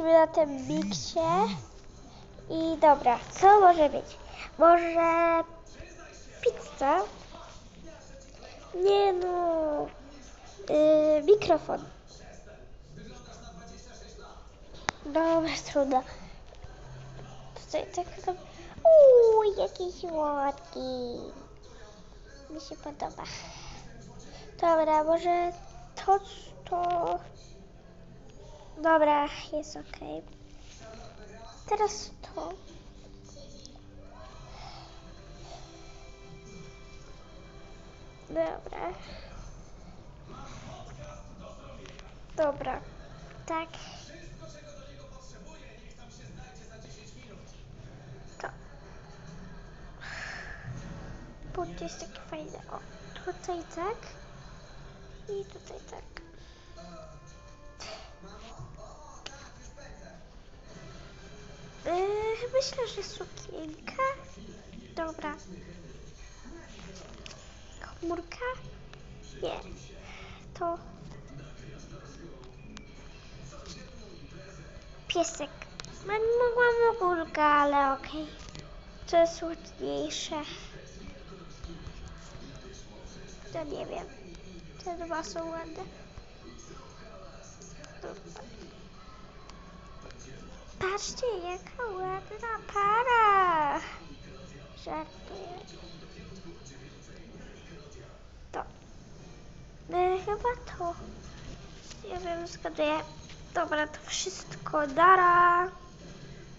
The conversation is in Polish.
lecimy na tym miksie. I dobra, co może być? Może pizza? Nie no, yy, mikrofon. Dobra, trudno. Tutaj tak tam... Uuu, jaki słodki. Mi się podoba. Dobra, może to, to... Dobra, jest ok. Teraz to. Dobra. Dobra. Tak. To. Jest taki fajny. O, tutaj tak. I tutaj tak. Myślę, że sukienka. Dobra. Chmurka? Nie. To. Piesek. No, mogłam ogórka, ale okej. To jest ładniejsze. To nie wiem. Te dwa są ładne. Patrzcie, jaka ładna para. Żartuję. To. E, chyba to. Ja wiem, zgaduję. Dobra, to wszystko. Dara.